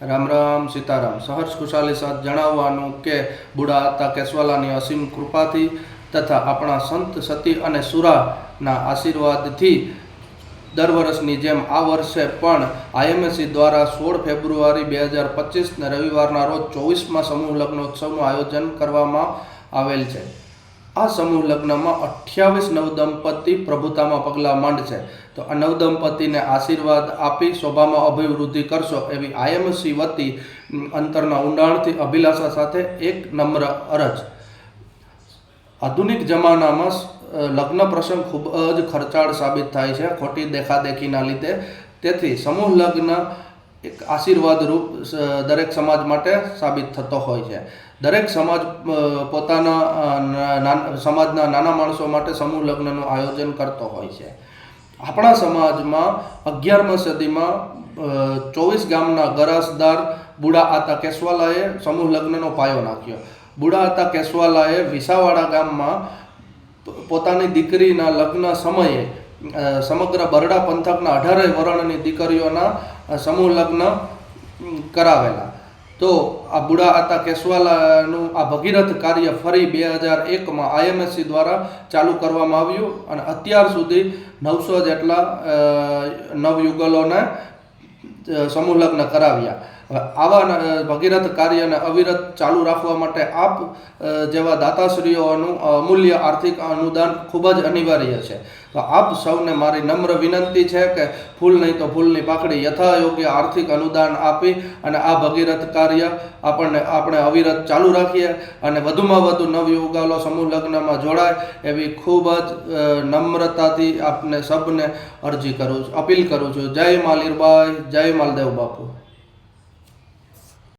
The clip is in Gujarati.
રામ રામ સીતારામ. સહર્ષ ખુશાલી સાથ જણાવવાનું કે બુડા હતા કેશવાલાની અસીમ કૃપાથી તથા આપણા સંત, સતી અને સુરાના આશીર્વાદથી દર વર્ષની જેમ આ વર્ષે પણ આઈએમએસસી દ્વારા સોળ ફેબ્રુઆરી બે હજાર પચીસને રવિવારના રોજ ચોવીસમાં સમૂહ લગ્નોત્સવનું આયોજન કરવામાં આવેલ છે. આ સમૂહ લગ્નમાં અઠ્યાવીસ નવદંપતિ પ્રભુતામાં પગલાં માંડશે તો આ નવદંપતિને આશીર્વાદ આપી શોભામાં અભિવૃદ્ધિ કરશો એવી આઈએમસી વતી અંતરના ઊંડાણથી અભિલાષા સાથે એક નમ્ર અરજ. આધુનિક જમાનામાં લગ્ન પ્રસંગ ખૂબ જ ખર્ચાળ સાબિત થાય છે. ખોટી દેખાદેખીના લીધે. તેથી સમૂહ લગ્ન એક આશીર્વાદ રૂપ દરેક સમાજ માટે સાબિત થતો હોય છે. દરેક સમાજ પોતાના સમાજના નાના માણસો માટે સમૂહ લગ્નનું આયોજન કરતો હોય છે. આપણા સમાજમાં અગિયારમા સદીમાં ચોવીસ ગામના ગરાસદાર બુડા આતા કેશવાલાએ સમૂહ લગ્નનો પાયો નાખ્યો. બુડા આતા કેશવાલાએ વિસાવાડા ગામમાં પોતાની દીકરીના લગ્ન સમયે સમગ્ર બરડા પંથકના અઢારે વર્ણની દીકરીઓના સમૂહ લગ્ન કરાવેલા. તો આ બુડા આતા કેશવાલાનું આ ભગીરથ કાર્ય ફરી બે હજાર એકમાં આઈએમએસસી દ્વારા ચાલુ કરવામાં આવ્યું અને અત્યાર સુધી નવસો જેટલા નવયુગલોને સમૂહ લગ્ન કરાવ્યા. આવા ભગીરથ કાર્યને અવિરત ચાલુ રાખવા માટે આપ જેવા દાતાશ્રીઓનું અમૂલ્ય આર્થિક અનુદાન ખૂબ જ અનિવાર્ય છે. તો આપ સૌને મારી નમ્ર વિનંતી છે કે ફૂલ નહીં તો ફૂલની પાકડી યથાયોગ્ય આર્થિક અનુદાન આપી અને આ ભગીરથ કાર્ય આપણને, આપણે અવિરત ચાલુ રાખીએ અને વધુમાં વધુ નવયુગાલો સમૂહ લગ્નમાં જોડાય એવી ખૂબ જ નમ્રતાથી આપને સબને અરજી કરું છું, અપીલ કરું છું. જય માલિરભાઈ જય માલદેવ બાપુ.